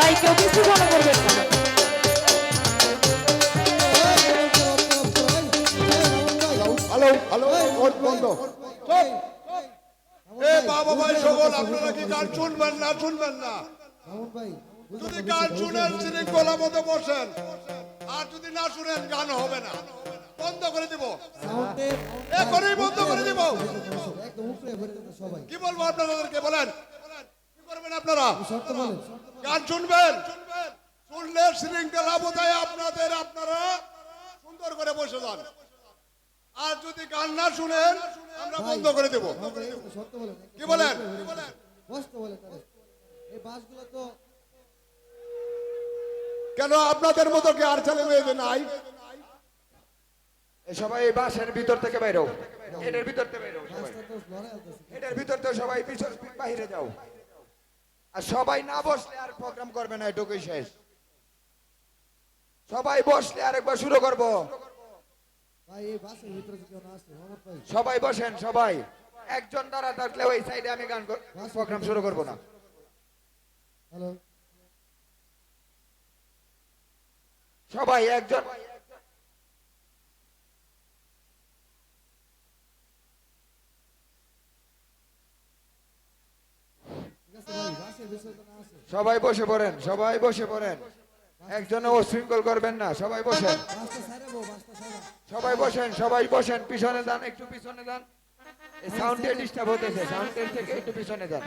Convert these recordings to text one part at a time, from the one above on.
ভাই কেউ কিছু মনে করবেন না। হ্যালো হ্যালো বন্ধ এ বাবা ভাই সকল আপনারা কি গান শুনবেন না? শুনবেন না? যদি গান শুনেন শৃঙ্খলা মতো বসেন। আর যদি না শুনেন গান হবে না। বন্ধ করে দিব। এখনই বন্ধ করে দিব। কি বলব আপনাদেরকে বলেন? আপনারা? গান শুনবেন? শুনলে শৃঙ্খলা বোধহয় আপনাদের আপনারা সুন্দর করে বসে যান। আর যদি গান না শুনেন আমরা বন্ধ করে দেব। কি বলেন? কি বলেন এই বাসগুলো তো কেন আপনাদের মতো কি আর ছেলে মেয়েদের নাই? সবাই এই বাসের ভিতর থেকে বাইরো। এটার ভিতর থেকে বাইরো সবাই। রাস্তা তো লড়াই হতেছে এটার ভিতর থেকে সবাই পিছন বাইরে যাও। আর সবাই না বসলে আর প্রোগ্রাম করবে না এটুকুই শেষ। সবাই বসলে আরেকবার শুরু করব। সবাই বসেন সবাই। একজন দ্বারা থাকলে ওই সাইডে আমি গান প্রোগ্রাম শুরু করব না। হ্যালো। সবাই একজন সবাই বসে পড়েন, সবাই বসে পড়েন। একজন অশৃঙ্খল করবেন না, সবাই বসেন। সবাই বসেন সবাই বসেন, পিছনে যান, একটু পিছনে যান। সাউন্ডে ডিস্টার্ব হতেছে সাউন্ডের থেকে একটু পিছনে যান।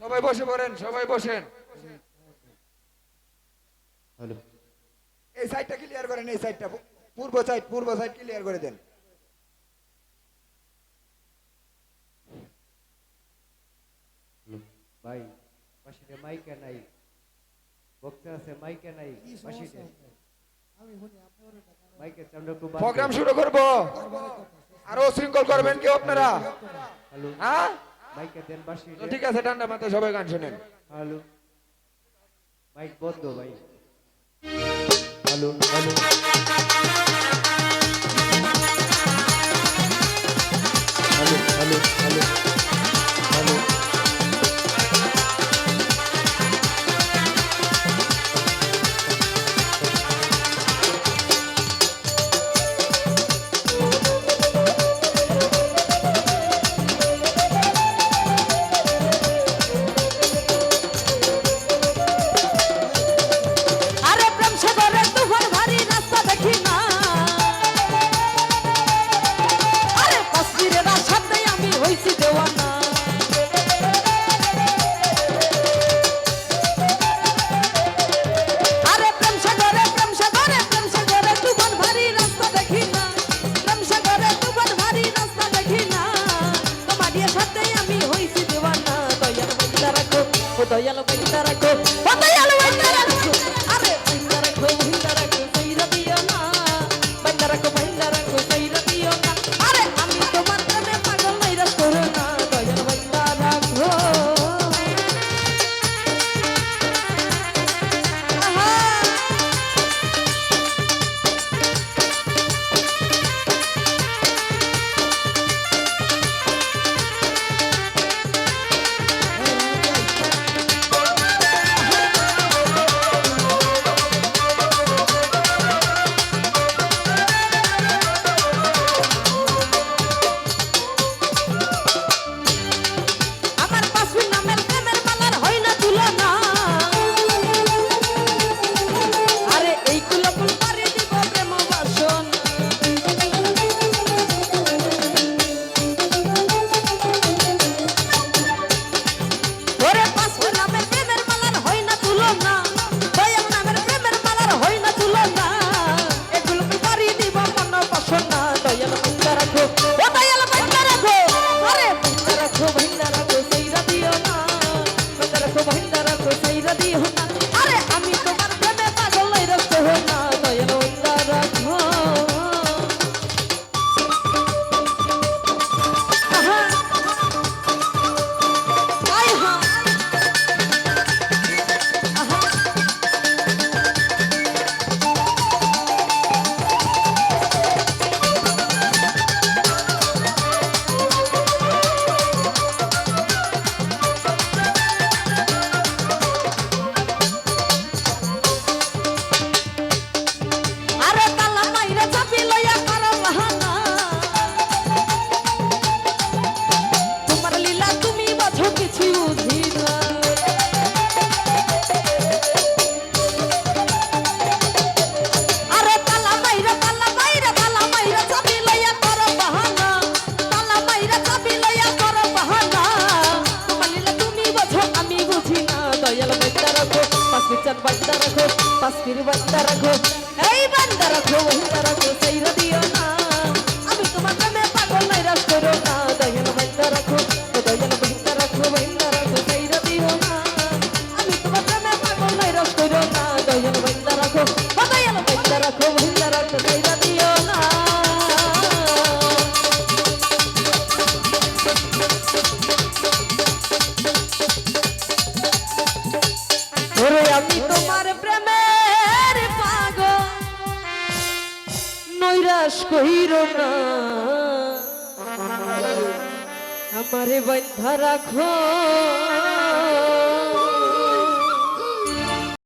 সবাই বসে পড়েন, সবাই বসেন। করেন এই সাইডটা পূর্ব সাইড পূর্ব সাইড ক্লিয়ার করে দেন। ভাই পাশে মাইকে নাই। বক্তা আছে মাইকে নাই পাশে প্রোগ্রাম শুরু করব। আরও শৃঙ্খল করবেন কি আপনারা? হ্যাঁ? মাইকে দেন পাশে ঠিক আছে ঠান্ডা মাথায় সবাই গান শুনেন। হ্যালো? মাইক বন্ধ ভাই। আলো আলো দয়াল বাইতা রাখো বাস্তির বান্দা রাখো এই বান্দা রাখো বান্দা রাখো সেই দিও না। কইর না। আমারে বন্ধ রাখো।